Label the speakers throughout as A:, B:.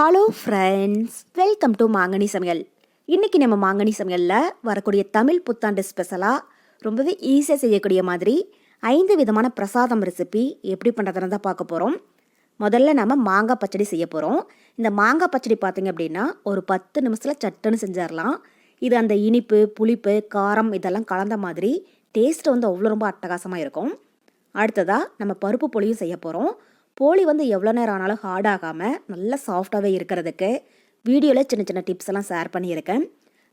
A: Hello friends welcome to மாங்கனி சமையல் இன்றைக்கி நம்ம மாங்கனி சமையலில் வரக்கூடிய தமிழ் புத்தாண்டு ஸ்பெஷலாக ரொம்பவே ஈஸியாக செய்யக்கூடிய மாதிரி ஐந்து விதமான பிரசாதம் ரெசிபி எப்படி பண்ணுறதுன்னு தான் பார்க்க போகிறோம் முதல்ல நம்ம மாங்காய் பச்சடி செய்ய போகிறோம் இந்த மாங்காய் பச்சடி பார்த்தீங்க அப்படின்னா ஒரு பத்து நிமிஷத்தில் சட்டுன்னு செஞ்சிடலாம். இது அந்த இனிப்பு புளிப்பு காரம் இதெல்லாம் கலந்த மாதிரி டேஸ்ட்டு வந்து அவ்வளோ ரொம்ப அட்டகாசமாக இருக்கும். அடுத்ததாக நம்ம பருப்பு பொழியும் செய்ய போகிறோம் போலி வந்து எவ்வளோ நேரம் ஆனாலும் ஹார்ட் ஆகாமல் நல்லா சாஃப்டாகவே இருக்கிறதுக்கு வீடியோவில் சின்ன சின்ன டிப்ஸ் எல்லாம் ஷேர் பண்ணியிருக்கேன்.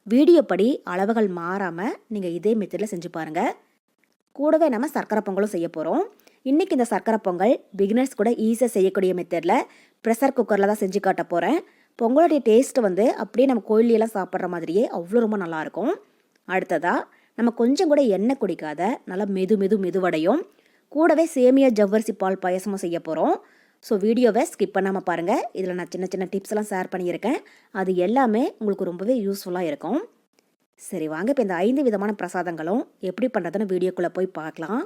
A: வீடியோ படி அளவுகள் மாறாமல் நீங்கள் இதே மெத்தடில் செஞ்சு பாருங்கள் கூடவே நம்ம சர்க்கரை பொங்கலும் செய்ய போகிறோம் இன்றைக்கி இந்த சர்க்கரை பொங்கல் பிகினர்ஸ் கூட ஈஸியாக செய்யக்கூடிய மெத்தடில் ப்ரெஷர் குக்கரில் தான் செஞ்சு காட்ட போகிறேன் பொங்கலுடைய டேஸ்ட் வந்து அப்படியே நம்ம கோயிலியெல்லாம் சாப்பிட்ற மாதிரியே அவ்வளோ ரொம்ப நல்லாயிருக்கும் அடுத்ததாக நம்ம கொஞ்சம் கூட எண்ணெய் குடிக்காத நல்லா மெது மெது மெதுவடையும். கூடவே சேமியா ஜவ்வரிசி பால் பாயசமும் செய்ய போகிறோம் ஸோ வீடியோவை ஸ்கிப் பண்ணாமல் பாருங்கள் இதில் நான் சின்ன சின்ன டிப்ஸ் எல்லாம் ஷேர் பண்ணியிருக்கேன். அது எல்லாமே உங்களுக்கு ரொம்பவே யூஸ்ஃபுல்லாக இருக்கும். சரி வாங்க. இப்போ இந்த ஐந்து விதமான பிரசாதங்களும் எப்படி பண்ணுறதுன்னு வீடியோக்குள்ளே போய் பார்க்கலாம்.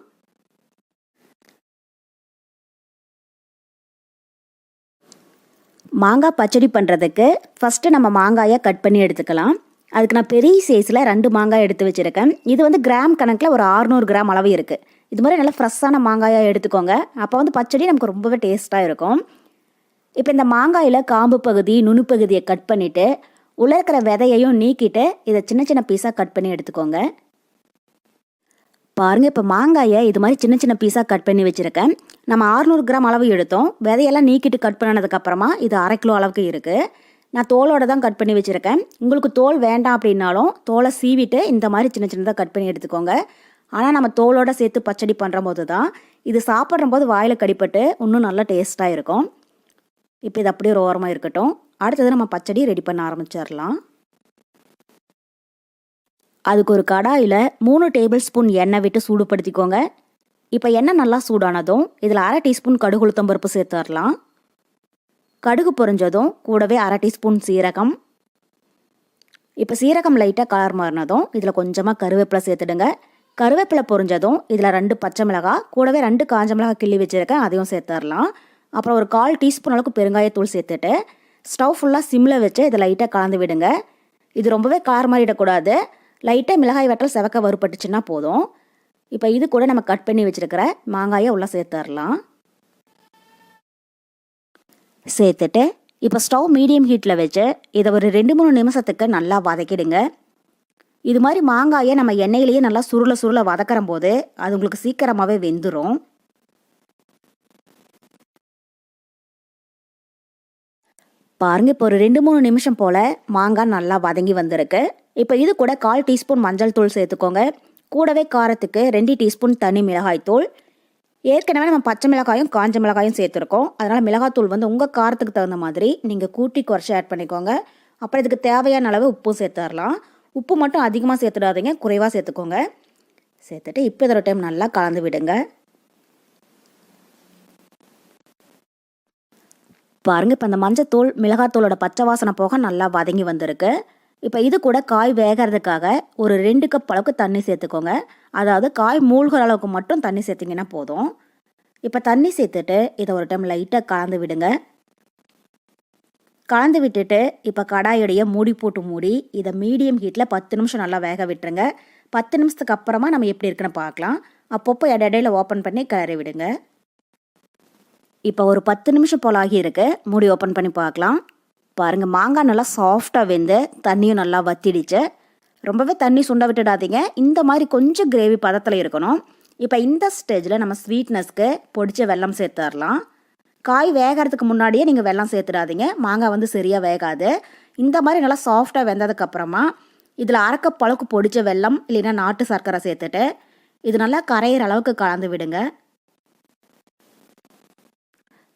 A: மாங்காய் பச்சடி பண்ணுறதுக்கு ஃபஸ்ட்டு நம்ம மாங்காயை கட் பண்ணி எடுத்துக்கலாம். அதுக்கு நான் பெரிய சைஸில் ரெண்டு மாங்காய் எடுத்து வச்சுருக்கேன். இது வந்து கிராம் கணக்கில் ஒரு 600 கிராம் அளவு இருக்குது இது மாதிரி நல்லா ஃப்ரெஷ்ஷான மாங்காயாக எடுத்துக்கோங்க. அப்போ வந்து பச்சடி நமக்கு ரொம்பவே டேஸ்ட்டாக இருக்கும். இப்போ இந்த மாங்காயில் காம்பு பகுதி நுணுப்பகுதியை கட் பண்ணிவிட்டு உள்ள இருக்கிற விதையையும் நீக்கிட்டு இதை சின்ன சின்ன பீஸாக கட் பண்ணி எடுத்துக்கோங்க. பாருங்க இப்போ மாங்காயை இது மாதிரி சின்ன சின்ன பீஸாக கட் பண்ணி வச்சுருக்கேன். நம்ம 600 கிராம் அளவு எடுத்தோம். விதையெல்லாம் நீக்கிட்டு கட் பண்ணதுக்கப்புறமா இது அரை கிலோ அளவுக்கு இருக்குது நான் தோலோட தான் கட் பண்ணி வச்சுருக்கேன். உங்களுக்கு தோல் வேண்டாம் அப்படின்னாலும் தோலை சீவிட்டு இந்த மாதிரி சின்ன சின்னதாக கட் பண்ணி எடுத்துக்கோங்க. ஆனால் நம்ம தோலோட சேர்த்து பச்சடி பண்ணுற போது தான் இது சாப்பிட்றம்போது வாயில் கடிப்பட்டு இன்னும் நல்லா டேஸ்ட்டாக இருக்கும். இப்போ இது அப்படியே ஒரு ஓரமாக இருக்கட்டும். அடுத்தது நம்ம பச்சடி ரெடி பண்ண ஆரம்பிச்சிடலாம். அதுக்கு ஒரு கடாயில் மூணு டேபிள் ஸ்பூன் எண்ணெய் விட்டு சூடுபடுத்திக்கோங்க. இப்போ எண்ணெய் நல்லா சூடானதும் இதில் அரை டீஸ்பூன் கடுகு உளுத்தம் பருப்பு சேர்த்துடலாம். கடுகு பொரிஞ்சதும் கூடவே அரை டீஸ்பூன் சீரகம். இப்போ சீரகம் லைட்டாக கலர் மாறினதும் இதில் கொஞ்சமாக கருவேப்பிலை சேர்த்துடுங்க. கருவேப்பிலை பொரிஞ்சதும் இதில் ரெண்டு பச்சை மிளகாய் கூடவே ரெண்டு காஞ்ச மிளகாய் கிள்ளி வச்சுருக்கேன் அதையும் சேர்த்துடலாம். அப்புறம் ஒரு கால் டீஸ்பூன் அளவுக்கு பெருங்காயத்தூள் சேர்த்துட்டு ஸ்டவ் ஃபுல்லாக சிம்மில் வச்சு இதை லைட்டாக கலந்து விடுங்க. இது ரொம்பவே கார் மாறிடக்கூடாது லைட்டாக மிளகாய் வெட்டல் செவக்க வறுபட்டுச்சுன்னா போதும். இப்போ இது கூட நம்ம கட் பண்ணி வச்சுருக்கிற மாங்காயை உள்ளே சேர்த்துடலாம். சேர்த்துட்டு இப்போ ஸ்டவ் மீடியம் ஹீட்டில் வச்சு இதை ஒரு ரெண்டு மூணு நிமிஷத்துக்கு நல்லா வதக்கிடுங்க. இது மாதிரி மாங்காயை நம்ம எண்ணெயிலேயே நல்லா சுருள சுருள வதக்கிற போது அது உங்களுக்கு சீக்கிரமாகவே வெந்துடும் பாருங்கள் இப்போ ஒரு ரெண்டு மூணு நிமிஷம் போல் மாங்காய் நல்லா வதங்கி வந்திருக்கு. இப்போ இது கூட கால் டீஸ்பூன் மஞ்சள் தூள் சேர்த்துக்கோங்க. கூடவே காரத்துக்கு ரெண்டு டீஸ்பூன் தனி மிளகாய் தூள். ஏற்கனவே நம்ம பச்சை மிளகாயும் காஞ்ச மிளகாயும் சேர்த்துருக்கோம். அதனால் மிளகாத்தூள் வந்து உங்கள் காரத்துக்கு தகுந்த மாதிரி நீங்கள் கூட்டி குறைச்சி ஆட் பண்ணிக்கோங்க. அப்புறம் இதுக்கு தேவையான அளவு உப்பும் சேர்த்துடலாம் உப்பு மட்டும் அதிகமாக சேர்த்துடாதீங்க குறைவாக சேர்த்துக்கோங்க. சேர்த்துட்டு இப்போ இதோட டைம் நல்லா கலந்து விடுங்க. பாருங்க இப்போ இந்த மஞ்சத்தூள் மிளகாத்தூளோட பச்சை வாசனை போக நல்லா வதங்கி வந்திருக்கு. இப்போ இது கூட காய் வேகிறதுக்காக ஒரு ரெண்டு கப் அளவுக்கு தண்ணி சேர்த்துக்கோங்க. அதாவது காய் மூழ்கிற அளவுக்கு மட்டும் தண்ணி சேர்த்திங்கன்னா போதும். இப்போ தண்ணி சேர்த்துட்டு இதை ஒரு டைம் லைட்டாக கலந்து விடுங்க. கலந்து விட்டுட்டு இப்போ கடாயுடைய மூடி போட்டு மூடி இதை மீடியம் ஹீட்டில் பத்து நிமிஷம் நல்லா வேக விட்டுருங்க. பத்து நிமிஷத்துக்கு அப்புறமா நம்ம எப்படி இருக்குன்னு பார்க்கலாம். அப்பப்போ இடையில ஓப்பன் பண்ணி கிளறி விடுங்க. இப்போ ஒரு பத்து நிமிஷம் போல் ஆகியிருக்கு. மூடி ஓப்பன் பண்ணி பார்க்கலாம். பாருங்கள் மாங்காய் நல்லா சாஃப்டாக வெந்து தண்ணியும் நல்லா வத்திடுச்சு. ரொம்பவே தண்ணி சுண்ட விட்டுடாதீங்க. இந்த மாதிரி கொஞ்சம் கிரேவி பதத்தில் இருக்கணும். இப்போ இந்த ஸ்டேஜில் நம்ம ஸ்வீட்னஸ்க்கு பொடிச்ச வெல்லம் சேர்த்துடலாம். காய் வேகிறதுக்கு முன்னாடியே நீங்கள் வெள்ளம் சேர்த்துடாதீங்க. மாங்காய் வந்து சரியாக வேகாது. இந்த மாதிரி நல்லா சாஃப்டாக வெந்ததுக்கப்புறமா இதில் அரைக்க பழுக்கு பொடிச்ச வெல்லம் இல்லைன்னா நாட்டு சர்க்கரை சேர்த்துட்டு இது நல்லா கரையிற அளவுக்கு கலந்து விடுங்க.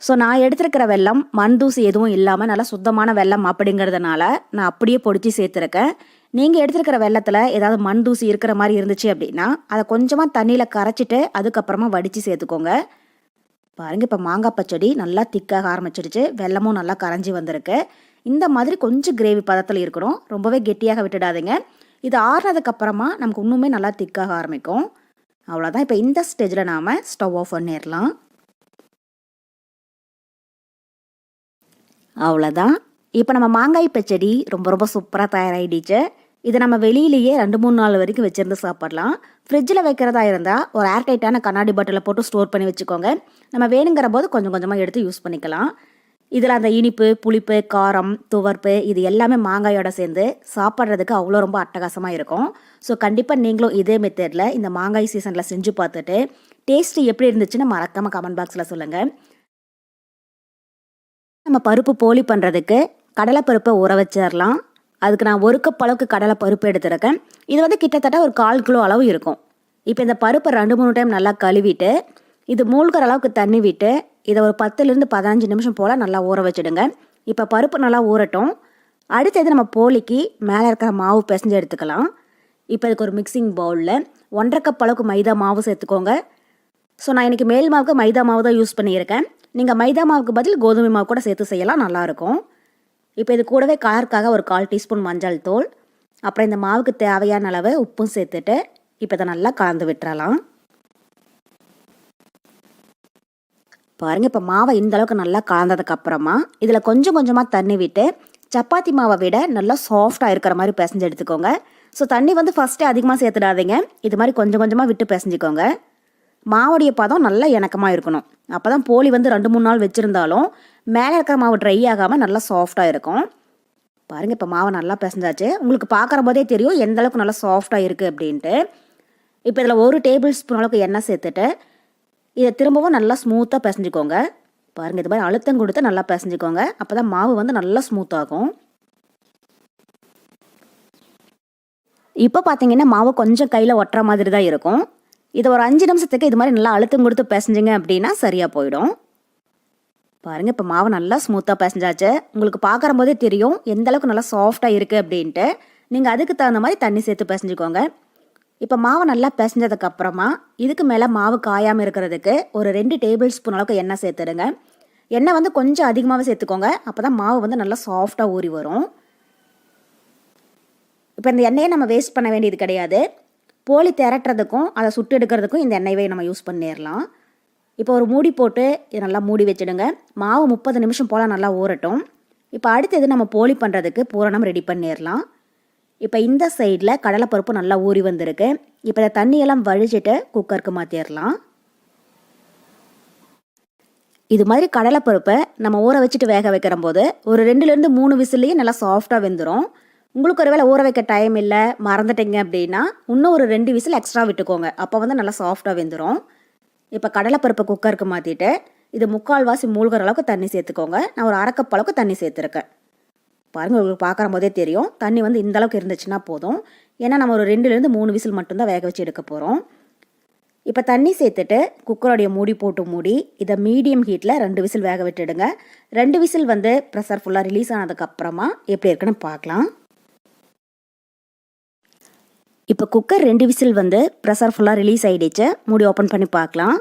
A: ஸோ நான் எடுத்திருக்கிற வெள்ளம் மண் தூசி எதுவும் இல்லாமல் நல்லா சுத்தமான வெள்ளம் அப்படிங்கிறதுனால நான் அப்படியே பொடிச்சு சேர்த்துருக்கேன். நீங்கள் எடுத்திருக்கிற வெள்ளத்தில் ஏதாவது மண் தூசி இருக்கிற மாதிரி இருந்துச்சு அப்படின்னா அதை கொஞ்சமாக தண்ணியில் கரைச்சிட்டு அதுக்கப்புறமா வடித்து சேர்த்துக்கோங்க. பாருங்கள் இப்போ மாங்காய் பச்சடி நல்லா திக்காக ஆரம்பிச்சிடுச்சு வெல்லமும் நல்லா கரைஞ்சி வந்திருக்கு. இந்த மாதிரி கொஞ்சம் கிரேவி பதத்தில் இருக்கணும். ரொம்பவே கெட்டியாக விட்டுடாதீங்க. இது ஆறுனதுக்கப்புறமா நமக்கு இன்னுமே நல்லா திக்காக ஆரம்பிக்கும். அவ்வளோதான் இப்போ இந்த ஸ்டேஜில் நாம் ஸ்டவ் ஆஃப் பண்ணிடலாம். அவ்வளோதான் இப்போ நம்ம மாங்காய் பச்சடி ரொம்ப ரொம்ப சூப்பராக தயாராகிடுச்சு இதை நம்ம வெளியிலேயே ரெண்டு மூணு நாள் வரைக்கும் வச்சுருந்து சாப்பிட்லாம். ஃப்ரிட்ஜில் வைக்கிறதா இருந்தால் ஒரு ஏர்டைட்டான கண்ணாடி பாட்டிலில் போட்டு ஸ்டோர் பண்ணி வச்சுக்கோங்க. நம்ம வேணுங்கிற போது கொஞ்சம் கொஞ்சமாக எடுத்து யூஸ் பண்ணிக்கலாம். இதில் அந்த இனிப்பு புளிப்பு காரம் துவர்ப்பு இது எல்லாமே மாங்காயோட சேர்ந்து சாப்பிட்றதுக்கு அவ்வளோ ரொம்ப அட்டகாசமாக இருக்கும். ஸோ கண்டிப்பாக நீங்களும் இதே மெத்தடில் இந்த மாங்காய் சீசனில் செஞ்சு பார்த்துட்டு டேஸ்ட்டு எப்படி இருந்துச்சுன்னு மறக்காமல் கமெண்ட் பாக்ஸில் சொல்லுங்கள் நம்ம பருப்பு போலி பண்ணுறதுக்கு கடலைப்பருப்பை ஊற வச்சிடலாம். அதுக்கு நான் ஒரு கப் அளவுக்கு கடலை பருப்பு எடுத்துருக்கேன். இது வந்து கிட்டத்தட்ட ஒரு கால் கிலோ அளவு இருக்கும். இப்போ இந்த பருப்பை ரெண்டு மூணு டைம் நல்லா கழுவிட்டு இது மூழ்கிற அளவுக்கு தண்ணி விட்டு இதை ஒரு பத்துலேருந்து பதினஞ்சு நிமிஷம் போல் நல்லா ஊற வச்சுடுங்க. இப்போ பருப்பு நல்லா ஊறட்டும். அடுத்தது நம்ம போலிக்கு மேலே இருக்கிற மாவு பிசைஞ்சு எடுத்துக்கலாம். இப்போ இதுக்கு ஒரு மிக்சிங் பவுலில் ஒன்றரை கப் அளவுக்கு மைதா மாவு சேர்த்துக்கோங்க. ஸோ நான் இன்றைக்கி மேல் மாவுக்கு மைதா மாவு தான் யூஸ் பண்ணியிருக்கேன். நீங்கள் மைதா மாவுக்கு பதில் கோதுமை மாவு கூட சேர்த்து செய்யலாம் நல்லாயிருக்கும் இப்போ இது கூடவே கலருக்காக ஒரு கால் டீஸ்பூன் மஞ்சள் தூள் அப்புறம் இந்த மாவுக்கு தேவையான அளவு உப்பும் சேர்த்துட்டு இப்போ இதை நல்லா கலந்து விட்டுறலாம். பாருங்கள் இப்போ மாவை இந்த அளவுக்கு நல்லா கலந்ததுக்கு அப்புறமா இதில் கொஞ்சம் கொஞ்சமாக தண்ணி விட்டு சப்பாத்தி மாவை விட நல்லா சாஃப்டாக இருக்கிற மாதிரி பிசைஞ்சு எடுத்துக்கோங்க. ஸோ தண்ணி வந்து ஃபஸ்ட்டு அதிகமாக சேர்த்துடாதீங்க. இது மாதிரி கொஞ்சம் கொஞ்சமாக விட்டு பிசைஞ்சிக்கோங்க. மாவுடைய பதம் நல்லா இணக்கமாக இருக்கணும். அப்போ தான் போலி வந்து ரெண்டு மூணு நாள் வச்சுருந்தாலும் மேலே இருக்கிற மாவு ட்ரை ஆகாமல் நல்லா சாஃப்டாக இருக்கும். பாருங்கள் இப்போ மாவை நல்லா பிசைஞ்சாச்சு. உங்களுக்கு பார்க்குற போதே தெரியும் எந்த அளவுக்கு நல்லா சாஃப்டாக இருக்குது அப்படின்ட்டு. இப்போ இதில் ஒரு டேபிள் ஸ்பூன் அளவுக்கு எண்ணெய் சேர்த்துட்டு இதை திரும்பவும் நல்லா ஸ்மூத்தாக பிசைஞ்சுக்கோங்க. பாருங்கள் இது மாதிரி அழுத்தம் கொடுத்து நல்லா பிசைஞ்சுக்கோங்க. அப்போ தான் மாவு வந்து நல்லா ஸ்மூத்தாகும் இப்போ பார்த்தீங்கன்னா மாவு கொஞ்சம் கையில் ஒட்டுற மாதிரி தான் இருக்கும். இதை ஒரு அஞ்சு நிமிஷத்துக்கு இது மாதிரி நல்லா அழுத்தம் கொடுத்து பிசைஞ்சிங்க அப்படின்னா சரியாக போயிடும். பாருங்கள் இப்போ மாவு நல்லா ஸ்மூத்தாக பிசைஞ்சாச்சு. உங்களுக்கு பார்க்குற போதே தெரியும் எந்த அளவுக்கு நல்லா சாஃப்டாக இருக்குது அப்படின்ட்டு. நீங்கள் அதுக்கு தகுந்த மாதிரி தண்ணி சேர்த்து பிசைஞ்சுக்கோங்க. இப்போ மாவை நல்லா பிசைஞ்சதுக்கப்புறமா இதுக்கு மேலே மாவு காயாமல் இருக்கிறதுக்கு ஒரு ரெண்டு டேபிள் ஸ்பூன் அளவுக்கு எண்ணெய் சேர்த்துடுங்க. எண்ணெய் வந்து கொஞ்சம் அதிகமாகவே சேர்த்துக்கோங்க. அப்போ தான் மாவு வந்து நல்லா சாஃப்டாக ஊறி வரும். இப்போ இந்த எண்ணெயை நம்ம வேஸ்ட் பண்ண வேண்டியது கிடையாது. போலி திரட்டுறதுக்கும் அதை சுட்டு எடுக்கிறதுக்கும் இந்த எண்ணெய்வை நம்ம யூஸ் பண்ணிடலாம். இப்போ ஒரு மூடி போட்டு இதை நல்லா மூடி வச்சுடுங்க. மாவு முப்பது நிமிஷம் போல் நல்லா ஊறட்டும். இப்போ அடுத்தது நம்ம போலி பண்ணுறதுக்கு பூரணம் ரெடி பண்ணிடலாம். இப்போ இந்த சைடில் கடலைப்பருப்பு நல்லா ஊறி வந்திருக்கு. இப்போ இதை தண்ணியெல்லாம் வழிச்சிட்டு குக்கருக்கு மாற்றிடலாம் இது மாதிரி கடலைப்பருப்பை நம்ம ஊற வச்சுட்டு வேக வைக்கிற போது ஒரு ரெண்டுலேருந்து மூணு விசிலையும் நல்லா சாஃப்டாக வெந்துடும் உங்களுக்கு ஒரு வேளை ஊற வைக்க டைம் இல்லை மறந்துட்டீங்க அப்படின்னா இன்னும் ஒரு ரெண்டு விசில் எக்ஸ்ட்ரா விட்டுக்கோங்க. அப்போ வந்து நல்லா சாஃப்டாக வெந்துடும் இப்போ கடலைப்பருப்பை குக்கருக்கு மாற்றிட்டு இது முக்கால்வாசி மூழ்கிற அளவுக்கு தண்ணி சேர்த்துக்கோங்க. நான் ஒரு அரைக்கப் அளவுக்கு தண்ணி சேர்த்துருக்கேன். பாருங்கள் உங்களுக்கு பார்க்குற போதே தெரியும். தண்ணி வந்து இந்த அளவுக்கு இருந்துச்சுன்னா போதும். ஏன்னா நம்ம ஒரு ரெண்டுலேருந்து மூணு விசில் மட்டும்தான் வேக வச்சு எடுக்க போகிறோம் இப்போ தண்ணி சேர்த்துட்டு குக்கரோடைய மூடி போட்டு மூடி இதை மீடியம் ஹீட்டில் ரெண்டு விசில் வேக விட்டுடுங்க. ரெண்டு விசில் வந்து ப்ரெஷர் ஃபுல்லாக ரிலீஸ் ஆனதுக்கப்புறமா எப்படி இருக்குன்னு பார்க்கலாம். இப்போ குக்கர் ரெண்டு விசில் வந்து ப்ரெஷர் ஃபுல்லாக ரிலீஸ் ஆகிடுச்சு மூடி ஓப்பன் பண்ணி பார்க்கலாம்.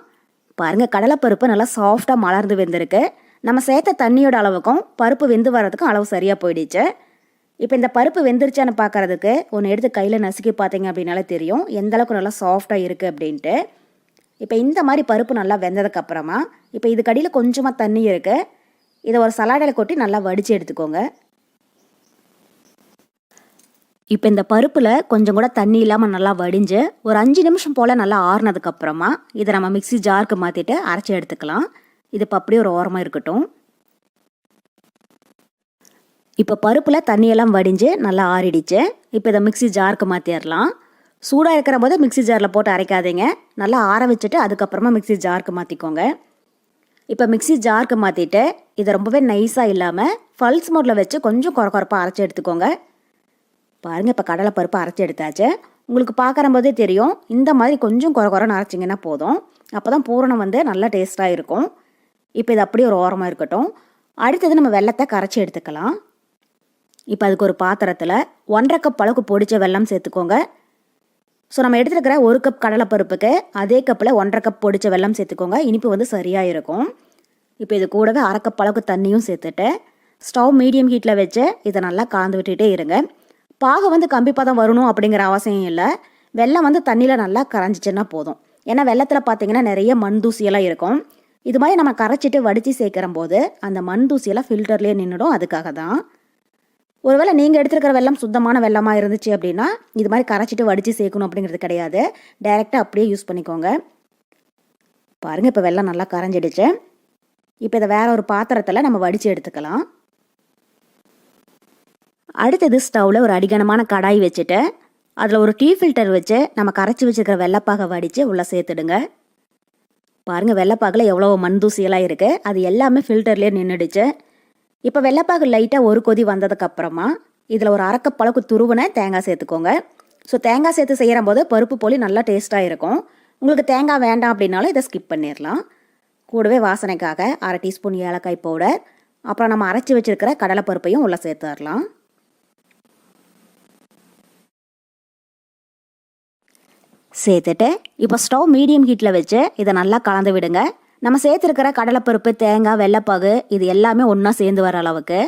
A: பாருங்கள் கடலைப்பருப்பு நல்லா சாஃப்டாக மலர்ந்து வெந்திருக்கு. நம்ம சேர்த்த தண்ணியோட அளவுக்கும் பருப்பு வெந்து வர்றதுக்கும் அளவு சரியாக போயிடுச்சு. இப்போ இந்த பருப்பு வெந்துருச்சான்னு பார்க்குறதுக்கு ஒன்று எடுத்து கையில் நசுக்கி பார்த்தீங்க அப்படின்னாலே தெரியும். எந்த அளவுக்கு நல்லா சாஃப்டாக இருக்குது அப்படின்ட்டு. இப்போ இந்த மாதிரி பருப்பு நல்லா வெந்ததுக்கப்புறமா இப்போ இதுக்கு அடியில் கொஞ்சமாக தண்ணி இருக்குது இதை ஒரு சலாடையில் கொட்டி நல்லா வடித்து எடுத்துக்கோங்க. இப்போ இந்த பருப்பில் கொஞ்சம் கூட தண்ணி இல்லாமல் நல்லா வடிஞ்சு ஒரு அஞ்சு நிமிஷம் போல் நல்லா ஆறுனதுக்கப்புறமா இதை நம்ம மிக்ஸி ஜாருக்கு மாற்றிட்டு அரைச்சி எடுத்துக்கலாம். இது இப்போ அப்படியே ஒரு ஓரமாக இருக்கட்டும். இப்போ பருப்பில் தண்ணியெல்லாம் வடிஞ்சு நல்லா ஆறிடுச்சு. இப்போ இதை மிக்ஸி ஜாருக்கு மாற்றிடலாம் சூடாக இருக்கிற போது மிக்ஸி ஜாரில் போட்டு அரைக்காதீங்க. நல்லா ஆற வச்சுட்டு அதுக்கப்புறமா மிக்ஸி ஜாருக்கு மாற்றிக்கோங்க இப்போ மிக்ஸி ஜாருக்கு மாற்றிட்டு இதை ரொம்பவே நைஸாக இல்லாமல் ஃபல்ஸ் மோட்டில் வச்சு கொஞ்சம் குறை குறைப்பாக அரைச்சி எடுத்துக்கோங்க. பாருங்கள் இப்போ கடலைப்பருப்பு அரைச்சி எடுத்தாச்சு. உங்களுக்கு பார்க்குற போதே தெரியும் இந்த மாதிரி கொஞ்சம் குறை குறைன்னு அரைச்சிங்கன்னா போதும். அப்போ தான் பூரணம் வந்து நல்லா டேஸ்ட்டாக இருக்கும். இப்போ இது அப்படியே ஒரு ஓரமாக இருக்கட்டும். அடுத்தது நம்ம வெள்ளத்தை கரைச்சி எடுத்துக்கலாம். இப்போ அதுக்கு ஒரு பாத்திரத்தில் ஒன்றரை கப் அளவுக்கு பொடிச்ச வெல்லம் சேர்த்துக்கோங்க. ஸோ நம்ம எடுத்துருக்கிற ஒரு கப் கடலைப்பருப்புக்கு அதே கப்பில் ஒன்றரை கப் பொடிச்ச வெல்லம் சேர்த்துக்கோங்க. இனிப்பு வந்து சரியாக இருக்கும். இப்போ இது கூடவே அரை கப் அளவுக்கு தண்ணியும் சேர்த்துட்டு ஸ்டவ் மீடியம் ஹீட்டில் வச்சு இதை நல்லா கலந்து விட்டுகிட்டே இருங்க. பாகை வந்து கம்பிப்பாக தான் வரணும் அப்படிங்கிற அவசியம் இல்லை. வெள்ளம் வந்து தண்ணியில் நல்லா கரைஞ்சிச்சுன்னா போதும். ஏன்னா வெள்ளத்தில் பார்த்தீங்கன்னா நிறைய மண் தூசியெல்லாம் இருக்கும். இது மாதிரி நம்ம கரைச்சிட்டு வடித்து சேர்க்கிற போது அந்த மண் தூசியெல்லாம் ஃபில்டர்லேயே நின்றுடும் அதுக்காக தான். ஒருவேளை நீங்கள் எடுத்துருக்கிற வெள்ளம் சுத்தமான வெள்ளமாக இருந்துச்சு அப்படின்னா இது மாதிரி கரைச்சிட்டு வடித்து சேர்க்கணும் அப்படிங்கிறது கிடையாது. டைரெக்டாக அப்படியே யூஸ் பண்ணிக்கோங்க. பாருங்கள் இப்போ வெள்ளம் நல்லா கரைஞ்சிடுச்சு. இப்போ இதை வேற ஒரு பாத்திரத்தில் நம்ம வடித்து எடுத்துக்கலாம். அடுத்தது ஸ்டவ்வில் ஒரு அடிகனமான கடாய் வச்சுட்டு அதில் ஒரு டீ ஃபில்டர் வச்சு நம்ம கரைச்சி வச்சுருக்கிற வெள்ளைப்பாகை வடித்து உள்ளே சேர்த்துடுங்க. பாருங்கள் வெள்ளைப்பாகில் எவ்வளோ மண் தூசியெல்லாம் இருக்குது அது எல்லாமே ஃபில்டர்லேயே நின்றுடுச்சு இப்போ வெள்ளைப்பாகு லைட்டாக ஒரு கொதி வந்ததுக்கப்புறமா இதில் ஒரு அரைக்கப் அளவுக்கு துருவனை தேங்காய் சேர்த்துக்கோங்க. ஸோ தேங்காய் சேர்த்து செய்கிற போது பருப்பு போலி நல்லா டேஸ்ட்டாக இருக்கும். உங்களுக்கு தேங்காய் வேண்டாம் அப்படின்னாலும் இதை ஸ்கிப் பண்ணிடலாம் கூடவே வாசனைக்காக அரை டீஸ்பூன் ஏலக்காய் பவுடர். அப்புறம் நம்ம அரைச்சி வச்சிருக்கிற கடலைப்பருப்பையும் உள்ளே சேர்த்துடலாம் சேர்த்துட்டு இப்போ ஸ்டவ் மீடியம் ஹீட்டில் வச்சு இதை நல்லா கலந்து விடுங்க. நம்ம சேர்த்துருக்கிற கடலைப்பருப்பு தேங்காய் வெள்ளைப்பாகு இது எல்லாமே ஒன்றா சேர்ந்து வர அளவுக்கு.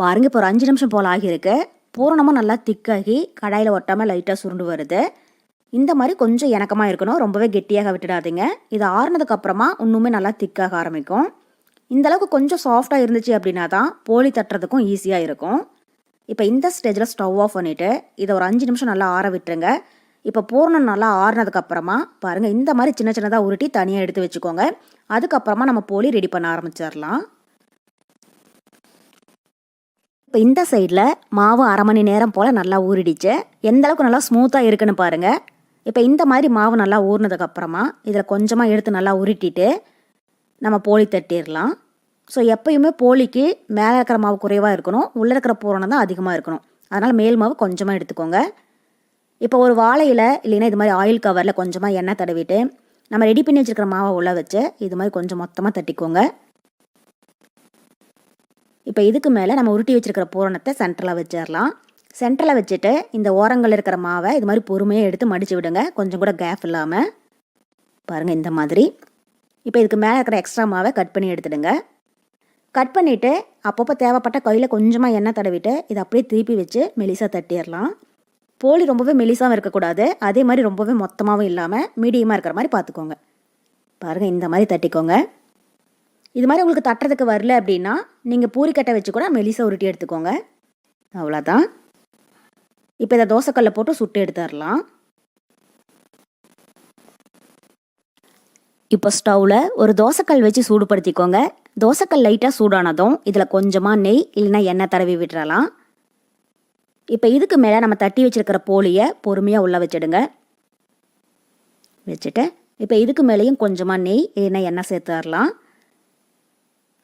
A: பாருங்க இப்போ ஒரு அஞ்சு நிமிஷம் போல் ஆகியிருக்கு. பூரணமாக நல்லா திக்காகி கடாயில் ஒட்டாமல் லைட்டாக சுருண்டு வருது. இந்த மாதிரி கொஞ்சம் இணக்கமாக இருக்கணும். ரொம்பவே கெட்டியாக விட்டுடாதீங்க. இது ஆறுனதுக்கப்புறமா இன்னுமே நல்லா திக்காக ஆரம்பிக்கும். இந்தளவுக்கு கொஞ்சம் சாஃப்டாக இருந்துச்சு அப்படின்னா தான் போலி தட்டுறதுக்கும் ஈஸியாக இருக்கும். இப்போ இந்த ஸ்டேஜில் ஸ்டவ் ஆஃப் பண்ணிவிட்டு இதை ஒரு அஞ்சு நிமிஷம் நல்லா ஆற விட்டுருங்க. இப்போ பூரணம் நல்லா ஆறுனதுக்கப்புறமா பாருங்கள் இந்த மாதிரி சின்ன சின்னதாக உருட்டி தனியாக எடுத்து வச்சுக்கோங்க. அதுக்கப்புறமா நம்ம போலி ரெடி பண்ண ஆரம்பிச்சிடலாம். இப்போ இந்த சைடில் மாவு அரை மணி நேரம் போல் நல்லா ஊறிடுச்சு. எந்த அளவுக்கு நல்லா ஸ்மூத்தாக இருக்குன்னு பாருங்கள் இப்போ இந்த மாதிரி மாவு நல்லா ஊறினதுக்கப்புறமா இதில் கொஞ்சமாக எடுத்து நல்லா உருட்டிட்டு நம்ம போலி தட்டிடலாம் ஸோ எப்பயுமே போலிக்கு மேலே இருக்கிற மாவு குறைவாக இருக்கணும். உள்ளே இருக்கிற பூரணம் தான் அதிகமாக இருக்கணும். அதனால் மேல் மாவு கொஞ்சமாக எடுத்துக்கோங்க. இப்போ ஒரு வாழையில் இல்லைன்னா இது மாதிரி ஆயில் கவரில் கொஞ்சமாக எண்ணெய் தடவிட்டு நம்ம ரெடி பண்ணி வச்சுருக்கிற மாவை உள்ளே வச்சு இது மாதிரி கொஞ்சம் மொத்தமாக தட்டிக்கோங்க. இப்போ இதுக்கு மேலே நம்ம உருட்டி வச்சுருக்கிற பூரணத்தை சென்டரில் வச்சிடலாம் சென்டரில் வச்சுட்டு இந்த ஓரங்கள் இருக்கிற மாவை இது மாதிரி பொறுமையாக எடுத்து மடித்து விடுங்க. கொஞ்சம் கூட கேப் இல்லாமல் பாருங்கள் இந்த மாதிரி. இப்போ இதுக்கு மேலே இருக்கிற எக்ஸ்ட்ரா மாவை கட் பண்ணி எடுத்துடுங்க. கட் பண்ணிவிட்டு அப்பப்போ தேவைப்பட்ட கையில் கொஞ்சமாக எண்ணெய் தடவிட்டு இதை அப்படியே திருப்பி வச்சு மெலிசாக தட்டிடலாம். போலி ரொம்பவே மெலிசாகவும் இருக்கக்கூடாது. அதே மாதிரி ரொம்பவே மொத்தமாகவும் இல்லாமல் மீடியமாக இருக்கிற மாதிரி பார்த்துக்கோங்க. பாருங்கள் இந்த மாதிரி தட்டிக்கோங்க. இது மாதிரி உங்களுக்கு தட்டுறதுக்கு வரல அப்படின்னா நீங்கள் பூரிக்கட்டை வச்சு கூட மெலிசாக உருட்டி எடுத்துக்கோங்க. அவ்வளோதான் இப்போ இதை தோசைக்கல்லை போட்டு சுட்டு எடுத்துடலாம். இப்போ ஸ்டவ்வில் ஒரு தோசைக்கல் வச்சு சூடுபடுத்திக்கோங்க. தோசைக்கல் லைட்டாக சூடானதும் இதில் கொஞ்சமாக நெய் இல்லைன்னா எண்ணெய் தடவி விட்டுறலாம். இப்போ இதுக்கு மேலே நம்ம தட்டி வச்சுருக்கிற போலியை பொறுமையாக உள்ளே வச்சிடுங்க. வச்சுட்டு இப்போ இதுக்கு மேலேயும் கொஞ்சமாக நெய் இல்லைன்னா எண்ணெய் சேர்த்துடலாம்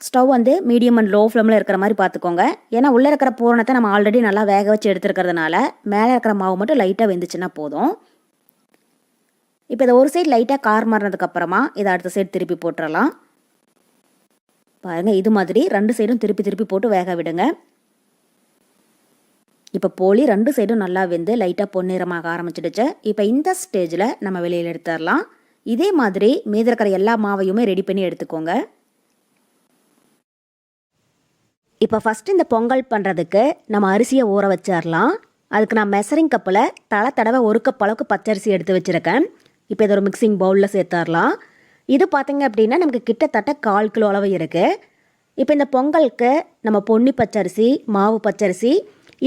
A: ஸ்டவ் வந்து மீடியம் அண்ட் லோ ஃப்ளேமில் இருக்கிற மாதிரி பார்த்துக்கோங்க ஏன்னா உள்ளே இருக்கிற பூரணத்தை நம்ம ஆல்ரெடி நல்லா வேக வச்சு எடுத்துருக்கிறதுனால மேலே இருக்கிற மாவு மட்டும் லைட்டாக வெந்துச்சுன்னா போதும். இப்போ இதை ஒரு சைடு லைட்டாக கார் மாறினதுக்கப்புறமா இதை அடுத்த சைடு திருப்பி போட்டுடலாம் பாருங்கள் இது மாதிரி ரெண்டு சைடும் திருப்பி திருப்பி போட்டு வேக விடுங்க. இப்போ போலி ரெண்டு சைடும் நல்லா வெந்து லைட்டாக பொன்னிறமாக ஆரம்பிச்சிடுச்சு. இப்போ இந்த ஸ்டேஜில் நம்ம வெளியில் எடுத்துடலாம். இதே மாதிரி மீதி இருக்கிற எல்லா மாவையுமே ரெடி பண்ணி எடுத்துக்கோங்க. இப்போ ஃபஸ்ட்டு இந்த பொங்கல் பண்ணுறதுக்கு நம்ம அரிசியை ஊற வச்சிடலாம். அதுக்கு நான் மெசரிங் கப்பில் தலை தடவை ஒரு கப் அளவுக்கு பச்சரிசி எடுத்து வச்சுருக்கேன். இப்போ இதை ஒரு மிக்சிங் பவுலில் சேர்த்துடலாம் இது பார்த்தீங்க அப்படின்னா நமக்கு கிட்டத்தட்ட கால் கிலோ அளவு இருக்குது இப்போ இந்த பொங்கலுக்கு நம்ம பொன்னி பச்சரிசி மாவு பச்சரிசி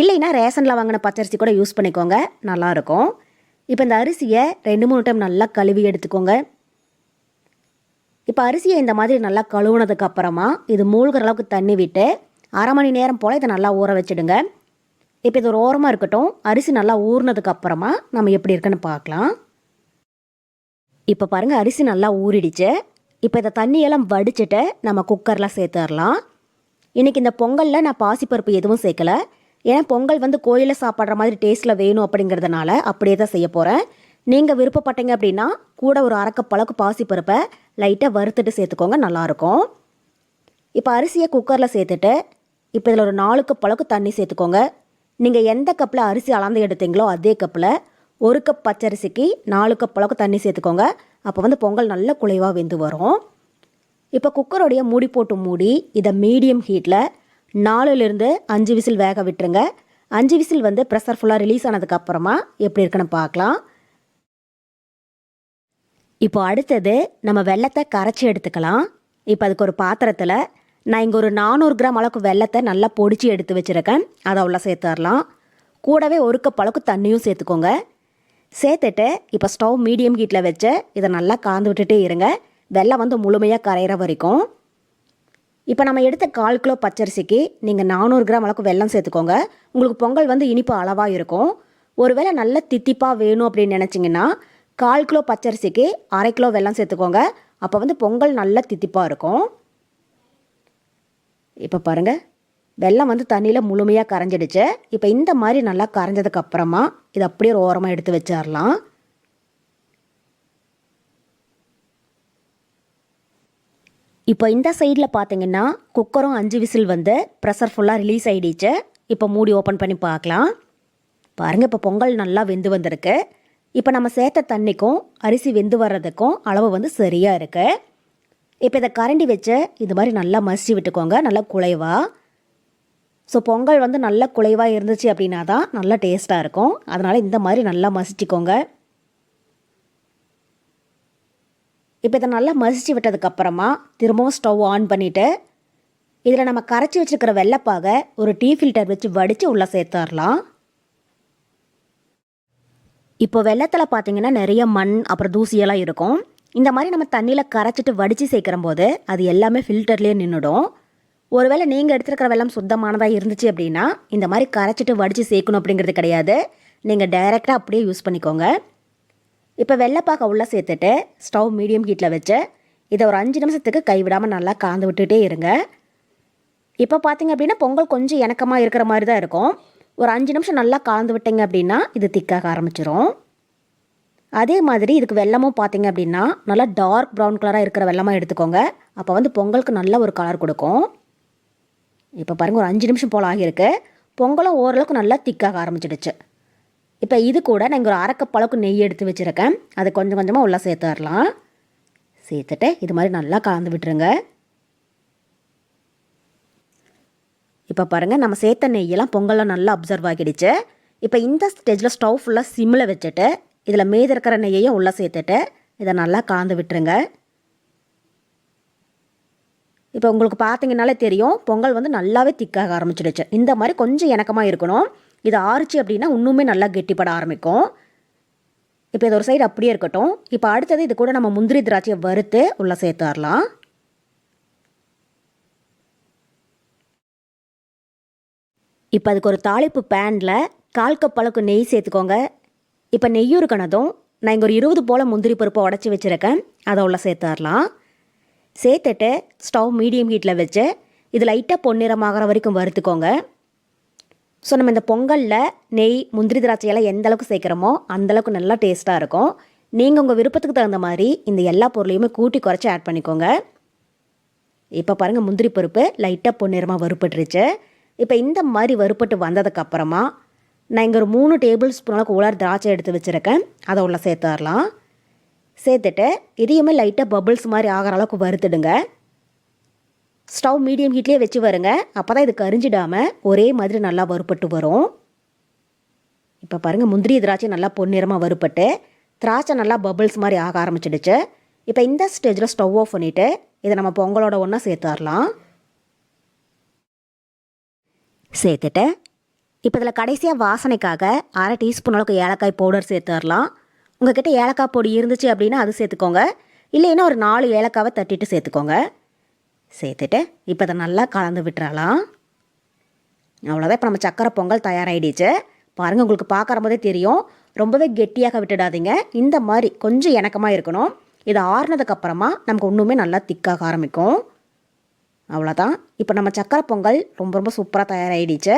A: இல்லைன்னா ரேஷனில் வாங்கின பச்சரிசி கூட யூஸ் பண்ணிக்கோங்க. நல்லாயிருக்கும் இப்போ இந்த அரிசியை ரெண்டு மூணு டைம் நல்லா கழுவி எடுத்துக்கோங்க. இப்போ அரிசியை இந்த மாதிரி நல்லா கழுவுனதுக்கு அப்புறமா இது மூழ்கிற அளவுக்கு தண்ணி விட்டு அரை மணி நேரம் போல் இதை நல்லா ஊற வச்சுடுங்க. இப்போ இது ஒரு ஓரமாக இருக்கட்டும். அரிசி நல்லா ஊறினதுக்கு அப்புறமா நம்ம எப்படி இருக்குன்னு பார்க்கலாம். இப்போ பாருங்கள் அரிசி நல்லா ஊறிடுச்சு. இப்போ இந்த தண்ணியெல்லாம் வடிச்சிட்டு நம்ம குக்கரில் சேர்த்துடலாம். இன்றைக்கி இந்த பொங்கலில் நான் பாசிப்பருப்பு எதுவும் சேர்க்கல. ஏன்னா பொங்கல் வந்து கோயிலில் சாப்பிட்ற மாதிரி டேஸ்ட்டில் வேணும் அப்படிங்கிறதுனால அப்படியே தான் செய்ய போகிறேன் நீங்கள் விருப்பப்பட்டீங்க அப்படின்னா கூட ஒரு அரைக்கப் பழக்கு பாசிப்பருப்பை லைட்டாக வறுத்துட்டு சேர்த்துக்கோங்க நல்லாயிருக்கும். இப்போ அரிசியை குக்கரில் சேர்த்துட்டு இப்போ இதில் ஒரு நாலு கப் அளவுக்கு தண்ணி சேர்த்துக்கோங்க. நீங்கள் எந்த கப்பில் அரிசி அளந்து எடுத்தீங்களோ அதே கப்பில் ஒரு கப் பச்சரிசிக்கு நாலு கப் அளவுக்கு தண்ணி சேர்த்துக்கோங்க. அப்போ வந்து பொங்கல் நல்ல குலைவாக வெந்து வரும். இப்போ குக்கருடைய மூடி போட்டு மூடி இதை மீடியம் ஹீட்டில் நாலுலேருந்து அஞ்சு விசில் வேக விட்டுருங்க. அஞ்சு விசில் வந்து ப்ரெஷர் ஃபுல்லாக ரிலீஸ் ஆனதுக்கப்புறமா எப்படி இருக்குன்னு பார்க்கலாம். இப்போ அடுத்தது நம்ம வெள்ளத்தை கரைச்சி எடுத்துக்கலாம். இப்போ அதுக்கு ஒரு பாத்திரத்தில் நான் இங்கே ஒரு நானூறு கிராம் அளவுக்கு வெள்ளத்தை நல்லா பொடிச்சு எடுத்து வச்சுருக்கேன். அதை உள்ள சேர்த்துடலாம். கூடவே ஒரு கப் அளவுக்கு தண்ணியும் சேர்த்துக்கோங்க. சேர்த்துட்டு இப்போ ஸ்டவ் மீடியம் ஹீட்டில் வச்சு இதை நல்லா கலந்து விட்டுட்டே இருங்க. வெள்ளம் வந்து முழுமையாக கரையிற வரைக்கும். இப்போ நம்ம எடுத்த கால் கிலோ பச்சரிசிக்கு நீங்கள் நானூறு கிராம் அளவுக்கு வெல்லம் சேர்த்துக்கோங்க. உங்களுக்கு பொங்கல் வந்து இனிப்பு அளவாக இருக்கும். ஒருவேளை நல்ல தித்திப்பாக வேணும் அப்படின்னு நினச்சிங்கன்னா கால் கிலோ பச்சரிசிக்கு அரை கிலோ வெல்லம் சேர்த்துக்கோங்க. அப்போ வந்து பொங்கல் நல்ல தித்திப்பாக இருக்கும். இப்போ பாருங்கள் வெள்ளம் வந்து தண்ணியில் முழுமையாக கரைஞ்சிடுச்சு. இப்போ இந்த மாதிரி நல்லா கரைஞ்சதுக்கு அப்புறமா இதை அப்படியே ஒரு ஓரமாக எடுத்து வச்சிடலாம். இப்போ இந்த சைடில் பார்த்தீங்கன்னா குக்கரும் அஞ்சு விசில் வந்து ப்ரெஷர் ஃபுல்லாக ரிலீஸ் ஆகிடுச்சு இப்போ மூடி ஓப்பன் பண்ணி பார்க்கலாம். பாருங்கள் இப்போ பொங்கல் நல்லா வெந்து வந்திருக்கு. இப்போ நம்ம சேர்த்த தண்ணிக்கும் அரிசி வெந்து வர்றதுக்கும் அளவு வந்து சரியாக இருக்குது இப்போ இதை கரண்டி வச்சு இது மாதிரி நல்லா மசிச்சு விட்டுக்கோங்க நல்லா குலைவாக ஸோ பொங்கல் வந்து நல்லா குலைவாக இருந்துச்சு அப்படின்னா தான் நல்லா டேஸ்ட்டாக இருக்கும். அதனால் இந்த மாதிரி நல்லா மசிச்சுக்கோங்க. இப்போ இதை நல்லா மசிச்சு விட்டதுக்கப்புறமா திரும்பவும் ஸ்டவ் ஆன் பண்ணிவிட்டு இதில் நம்ம கரைச்சி வச்சுருக்கிற வெள்ளைப்பாகை ஒரு டீ ஃபில்டர் வச்சு வடித்து உள்ளே சேர்த்துடலாம். இப்போ வெள்ளத்தில் பார்த்தீங்கன்னா நிறைய மண் அப்புறம் தூசியெல்லாம் இருக்கும். இந்த மாதிரி நம்ம தண்ணியில் கரைச்சிட்டு வடித்து சேர்க்குற போது அது எல்லாமே ஃபில்டர்லேயே நின்றுடும் ஒருவேளை நீங்கள் எடுத்துருக்கிற வெள்ளம் சுத்தமானதாக இருந்துச்சு அப்படின்னா இந்த மாதிரி கரைச்சிட்டு வடித்து சேர்க்கணும் அப்படிங்கிறது கிடையாது. நீங்கள் டைரெக்டாக அப்படியே யூஸ் பண்ணிக்கோங்க. இப்போ வெள்ளைப்பாக்கை உள்ளே சேர்த்துட்டு ஸ்டவ் மீடியம் ஹீட்டில் வச்சு இதை ஒரு அஞ்சு நிமிஷத்துக்கு கைவிடாமல் நல்லா காந்து விட்டுட்டே இருங்க. இப்போ பார்த்தீங்க அப்படின்னா பொங்கல் கொஞ்சம் இணக்கமாக இருக்கிற மாதிரி தான் இருக்கும். ஒரு அஞ்சு நிமிஷம் நல்லா காந்து விட்டீங்க அப்படின்னா இது திக்காக ஆரம்பிச்சிரும். அதே மாதிரி இதுக்கு வெள்ளமும் பார்த்தீங்க அப்படின்னா நல்லா டார்க் ப்ரௌன் கலராக இருக்கிற வெள்ளமாக எடுத்துக்கோங்க. அப்போ வந்து பொங்கலுக்கு நல்ல ஒரு கலர் கொடுக்கும். இப்போ பாருங்கள் ஒரு அஞ்சு நிமிஷம் போல் ஆகியிருக்கு. பொங்கலும் ஓரளவுக்கு நல்லா திக்காக ஆரம்பிச்சிடுச்சு. இப்போ இது கூட நான் இங்கே ஒரு அரைக்கப்பளவுக்கு நெய் எடுத்து வச்சுருக்கேன். அதை கொஞ்சம் கொஞ்சமாக உள்ளே சேர்த்துடலாம் சேர்த்துட்டு இது மாதிரி நல்லா கலந்து விட்டுருங்க. இப்போ பாருங்கள் நம்ம சேர்த்த நெய்யெல்லாம் பொங்கலில் நல்லா அப்சர்வ் ஆகிடுச்சு. இப்போ இந்த ஸ்டேஜில் ஸ்டவ் ஃபுல்லாக சிம்மில் வச்சுட்டு இதில் மீதி இருக்கிற நெய்யையும் உள்ளே சேர்த்துட்டு இதை நல்லா கலந்து விட்டுருங்க. இப்போ உங்களுக்கு பார்த்தீங்கனாலே தெரியும் பொங்கல் வந்து நல்லாவே திக்காக ஆரம்பிச்சிடுச்சு. இந்த மாதிரி கொஞ்சம் இணக்கமாக இருக்கணும். இது ஆறுச்சு அப்படின்னா இன்னுமே நல்லா கெட்டிப்பட ஆரம்பிக்கும். இப்போ இது ஒரு சைடு அப்படியே இருக்கட்டும். இப்போ அடுத்தது இது கூட நம்ம முந்திரி திராட்சையை வறுத்து உள்ளே சேர்த்துடலாம் இப்போ அதுக்கு ஒரு தாளிப்பு பேனில் கால் கப் அளவுக்கு நெய் சேர்த்துக்கோங்க. இப்போ நெய்யும் இருக்கணதும் நான் இங்கே ஒரு இருபது போல் முந்திரி பருப்பை உடச்சி வச்சுருக்கேன். அதை உள்ளே சேர்த்துடலாம் சேர்த்துட்டு ஸ்டவ் மீடியம் ஹீட்டில் வச்சு இது லைட்டாக பொன்னிறமாகிற வரைக்கும் வறுத்துக்கோங்க. ஸோ நம்ம இந்த பொங்கலில் நெய் முந்திரி திராட்சையெல்லாம் எந்த அளவுக்கு சேர்க்குறோமோ அந்தளவுக்கு நல்லா டேஸ்ட்டாக இருக்கும். நீங்கள் உங்கள் விருப்பத்துக்கு தகுந்த மாதிரி இந்த எல்லா பொருளையுமே கூட்டி குறைச்சி ஆட் பண்ணிக்கோங்க. இப்போ பாருங்கள் முந்திரி பருப்பு லைட்டாக பொன்னிறமாக வறுப்பட்டுருச்சு இப்போ இந்த மாதிரி வறுப்பட்டு வந்ததுக்கப்புறமா நான் இங்கே ஒரு மூணு டேபிள் ஸ்பூன் அளவுக்கு உலர் திராட்சை எடுத்து வச்சுருக்கேன். அதை உள்ள சேர்த்துடலாம் சேர்த்துட்டு இதையுமே லைட்டாக பபுள்ஸ் மாதிரி ஆகிற அளவுக்கு வறுத்துடுங்க. ஸ்டவ் மீடியம் ஹீட்லேயே வச்சு வருங்க. அப்போ தான் இது கரிஞ்சிடாமல் ஒரே மாதிரி நல்லா வறுப்பட்டு வரும். இப்போ பாருங்கள் முந்திரி திராட்சை நல்லா பொன்னிறமாக வறுப்பட்டு திராட்சை நல்லா பபுள்ஸ் மாதிரி ஆக ஆரம்பிச்சிடுச்சு. இப்போ இந்த ஸ்டேஜில் ஸ்டவ் ஆஃப் பண்ணிவிட்டு இதை நம்ம பொங்கலோட ஒன்றா சேர்த்துடலாம். சேர்த்துட்டு இப்போ இதில் கடைசியாக வாசனைக்காக அரை டீஸ்பூன் அளவுக்கு ஏலக்காய் பவுடர் சேர்த்துடலாம். உங்ககிட்ட ஏலக்காய் பொடி இருந்துச்சு அப்படின்னா அது சேர்த்துக்கோங்க. இல்லைன்னா ஒரு நாலு ஏலக்காவை தட்டிட்டு சேர்த்துக்கோங்க. சேர்த்துட்டு இப்போ அதை நல்லா கலந்து விட்டுறலாம். அவ்வளோதான் இப்போ நம்ம சக்கரை பொங்கல் தயாராகிடுச்சு பாருங்கள் உங்களுக்கு பார்க்குற போதே தெரியும். ரொம்பவே கெட்டியாக விட்டுடாதீங்க. இந்த மாதிரி கொஞ்சம் இணக்கமாக இருக்கணும். இது ஆறுனதுக்கப்புறமா நமக்கு ஒன்றுமே நல்லா திக்காக ஆரம்பிக்கும். அவ்வளோதான் இப்போ நம்ம சக்கரை பொங்கல் ரொம்ப ரொம்ப சூப்பராக தயாராகிடுச்சு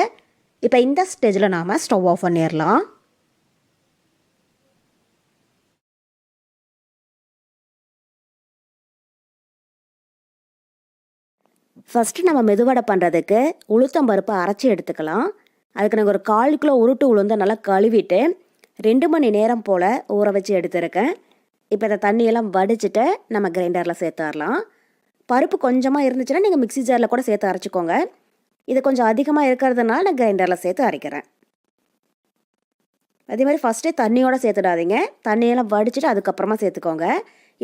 A: இப்போ இந்த ஸ்டேஜில் நாம் ஸ்டவ் ஆஃப் பண்ணிடலாம். ஃபஸ்ட்டு நம்ம மெதுவடை பண்ணுறதுக்கு உளுத்தம் பருப்பை அரைச்சி எடுத்துக்கலாம். அதுக்கு நாங்கள் ஒரு கால் கிலோ உருட்டு உளுந்து நல்லா கழுவிட்டு ரெண்டு மணி நேரம் போல் ஊற வச்சு எடுத்துருக்கேன். இப்போ இந்த தண்ணியெல்லாம் வடிச்சிட்டு நம்ம கிரைண்டரில் சேர்த்துடலாம். பருப்பு கொஞ்சமாக இருந்துச்சுன்னா நீங்கள் மிக்சி ஜாரில் கூட சேர்த்து அரைச்சிக்கோங்க. இது கொஞ்சம் அதிகமாக இருக்கிறதுனால நான் கிரைண்டரில் சேர்த்து அரைக்கிறேன். அதே மாதிரி ஃபஸ்ட்டே தண்ணியோடு சேர்த்துடாதீங்க. தண்ணியெல்லாம் வடிச்சிட்டு அதுக்கப்புறமா சேர்த்துக்கோங்க.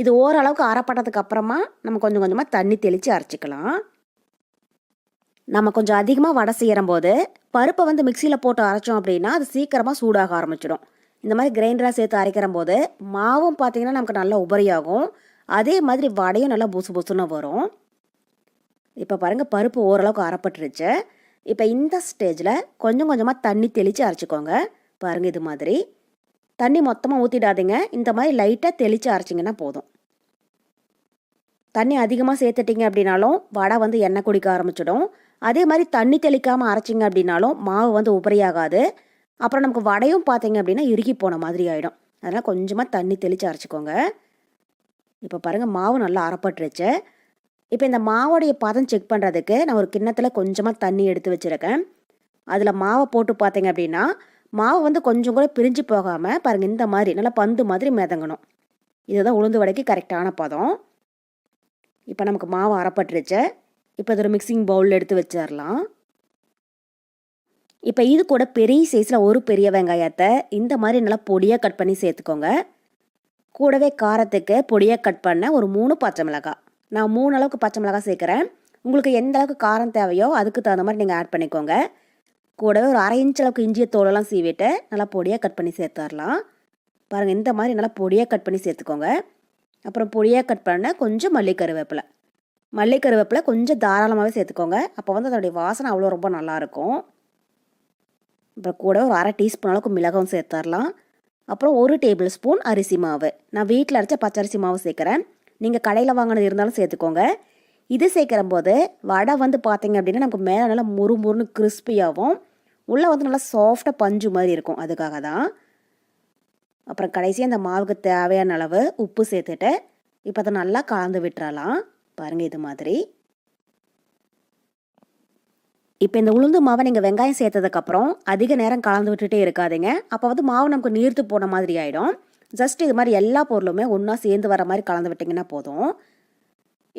A: இது ஓரளவுக்கு அரைப்பட்டதுக்கு அப்புறமா நம்ம கொஞ்சம் கொஞ்சமாக தண்ணி தெளித்து அரைச்சிக்கலாம். நம்ம கொஞ்சம் அதிகமாக வடை செய்கிற போது பருப்பை வந்து மிக்சியில் போட்டு அரைச்சோம் அப்படின்னா அது சீக்கிரமாக சூடாக ஆரம்பிச்சிடும். இந்த மாதிரி கிரைண்டராக சேர்த்து அரைக்கிற போது மாவும் பார்த்தீங்கன்னா நமக்கு நல்லா உபரியாகும். அதே மாதிரி வடையும் நல்லா புசு புசுன்னு வரும். இப்போ பாருங்கள் பருப்பு ஓரளவுக்கு அரைப்பட்டுருச்சு. இப்போ இந்த ஸ்டேஜில் கொஞ்சம் கொஞ்சமாக தண்ணி தெளித்து அரைச்சிக்கோங்க. பாருங்கள் இது மாதிரி. தண்ணி மொத்தமாக ஊற்றிடாதீங்க இந்த மாதிரி லைட்டாக தெளித்து அரைச்சிங்கன்னா போதும். தண்ணி அதிகமாக சேர்த்துட்டிங்க அப்படின்னாலும் வடை வந்து எண்ணெய் குடிக்க ஆரம்பிச்சிடும். அதே மாதிரி தண்ணி தெளிக்காமல் அரைச்சிங்க அப்படின்னாலும் மாவு வந்து உபரியாகாது. அப்புறம் நமக்கு வடையும் பார்த்தீங்க அப்படின்னா இறுகி போன மாதிரி ஆகிடும் அதனால் கொஞ்சமாக தண்ணி தெளித்து அரைச்சிக்கோங்க. இப்போ பாருங்கள் மாவு நல்லா அரைப்பட்டுருச்சு. இப்போ இந்த மாவோடைய பதம் செக் பண்ணுறதுக்கு நான் ஒரு கிண்ணத்தில் கொஞ்சமாக தண்ணி எடுத்து வச்சுருக்கேன். அதில் மாவை போட்டு பார்த்தீங்க அப்படின்னா மாவு வந்து கொஞ்சம் கூட பிரிஞ்சு போகாமல் பாருங்கள் இந்த மாதிரி நல்லா பந்து மாதிரி மிதங்கணும். இதுதான் உளுந்து வடைக்கு கரெக்டான பதம். இப்போ நமக்கு மாவு அரைப்பட்டுருச்சு. இப்போ இது ஒரு மிக்சிங் பவுலில் எடுத்து வச்சிடலாம் இப்போ இது கூட பெரிய சைஸில் ஒரு பெரிய வெங்காயத்தை இந்த மாதிரி நல்லா பொடியாக கட் பண்ணி சேர்த்துக்கோங்க. கூடவே காரத்துக்கு பொடியாக கட் பண்ண ஒரு மூணு பச்சை மிளகாய். நான் மூணு அளவுக்கு பச்சை மிளகாய் சேர்க்குறேன். உங்களுக்கு எந்த அளவுக்கு காரம் தேவையோ அதுக்கு தகுந்த மாதிரி நீங்கள் ஆட் பண்ணிக்கோங்க. கூடவே ஒரு அரை இன்ச் அளவுக்கு இஞ்சிய தோலெல்லாம் சீவிட்டு நல்லா பொடியாக கட் பண்ணி சேர்த்துடலாம் பாருங்கள் இந்த மாதிரி நல்லா பொடியாக கட் பண்ணி சேர்த்துக்கோங்க. அப்புறம் பொடியாக கட் பண்ண கொஞ்சம் மல்லி கருவேப்பிலை மல்லி கருவேப்பிலை கொஞ்சம் தாராளமாகவே சேர்த்துக்கோங்க. அப்போ வந்து அதோடைய வாசனை அவ்வளோ ரொம்ப நல்லாயிருக்கும். அப்புறம் கூட ஒரு அரை டீஸ்பூன் அளவுக்கு மிளகும் சேர்த்துடலாம். அப்புறம் ஒரு டேபிள் ஸ்பூன் அரிசி மாவு. நான் வீட்டில் அரைச்ச பச்சரிசி மாவு சேர்க்குறேன். நீங்கள் கடையில் வாங்கினது இருந்தாலும் சேர்த்துக்கோங்க. இது சேர்க்குற போது வடை வந்து பார்த்தீங்க அப்படின்னா நமக்கு மேலே நல்லா முறுமுறுன்னு கிறிஸ்பியாகவும் உள்ளே வந்து நல்லா சாஃப்டாக பஞ்சு மாதிரி இருக்கும். அதுக்காக தான். அப்புறம் கடைசியாக அந்த மாவுக்கு தேவையான அளவு உப்பு சேர்த்துட்டு இப்போ அதை நல்லா கலந்து விட்டுறலாம். பாருங்கள் இது மாதிரி. இப்போ இந்த உளுந்து மாவை நீங்கள் வெங்காயம் சேர்த்ததுக்கப்புறம் அதிக நேரம் கலந்து விட்டுட்டே இருக்காதீங்க. அப்போ வந்து மாவு நமக்கு நீர்த்து போன மாதிரி ஆகிடும் ஜஸ்ட் இது மாதிரி எல்லா பொருளுமே ஒன்றா சேர்ந்து வர மாதிரி கலந்து விட்டிங்கன்னா போதும்.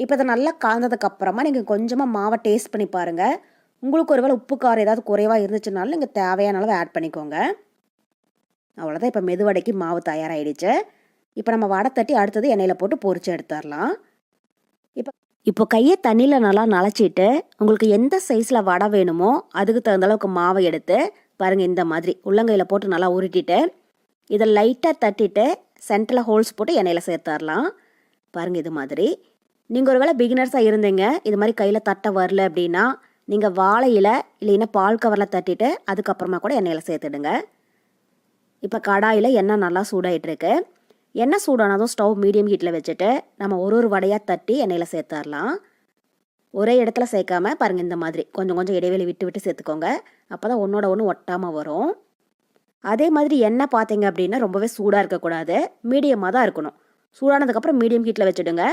A: இப்போ இதை நல்லா கலந்ததுக்கப்புறமா நீங்கள் கொஞ்சமாக மாவை டேஸ்ட் பண்ணி பாருங்கள் உங்களுக்கு ஒருவேளை உப்பு காரம் ஏதாவது குறைவாக இருந்துச்சுனாலும் நீங்கள் தேவையான அளவு ஆட் பண்ணிக்கோங்க. அவ்வளோதான் இப்போ மெதுவடைக்கு மாவு தயாராகிடுச்சு இப்போ நம்ம வடை தட்டி அடுத்தது எண்ணெயில் போட்டு பொரிச்சு எடுத்துடலாம். இப்போ கையை தண்ணியில் நல்லா நனைச்சிட்டு உங்களுக்கு எந்த சைஸில் வடை வேணுமோ அதுக்கு தகுந்த அளவுக்கு மாவை எடுத்து பாருங்கள் இந்த மாதிரி. உள்ளங்கையில் போட்டு நல்லா உருட்டிட்டு இதை லைட்டாக தட்டிட்டு சென்டரில் ஹோல்ஸ் போட்டு எண்ணெயில் சேர்த்துடலாம் பாருங்கள் இது மாதிரி. நீங்கள் ஒரு வேளை பிகினர்ஸாக இருந்தீங்க இது மாதிரி கையில் தட்ட வரல அப்படின்னா நீங்கள் வாழையில் இல்லைன்னா பால் கவரில் தட்டிட்டு அதுக்கப்புறமா கூட எண்ணெயில் சேர்த்துடுங்க. இப்போ கடாயில் எண்ணெய் நல்லா சூடாயிட்டுருக்கு. எண்ணெய் சூடானதும் ஸ்டவ் மீடியம் ஹீட்டில் வச்சுட்டு நம்ம ஒரு ஒரு வடையாக தட்டி எண்ணெயில் சேர்த்துடலாம். ஒரே இடத்துல சேர்க்காம பாருங்கள் இந்த மாதிரி. கொஞ்சம் கொஞ்சம் இடைவெளி விட்டு விட்டு சேர்த்துக்கோங்க. அப்போ தான் ஒன்றோட ஒன்று ஒட்டாமல் வரும். அதே மாதிரி எண்ணெய் பார்த்தீங்க அப்படின்னா ரொம்பவே சூடாக இருக்கக்கூடாது. மீடியமாக தான் இருக்கணும். சூடானதுக்கப்புறம் மீடியம் ஹீட்டில் வச்சுடுங்க.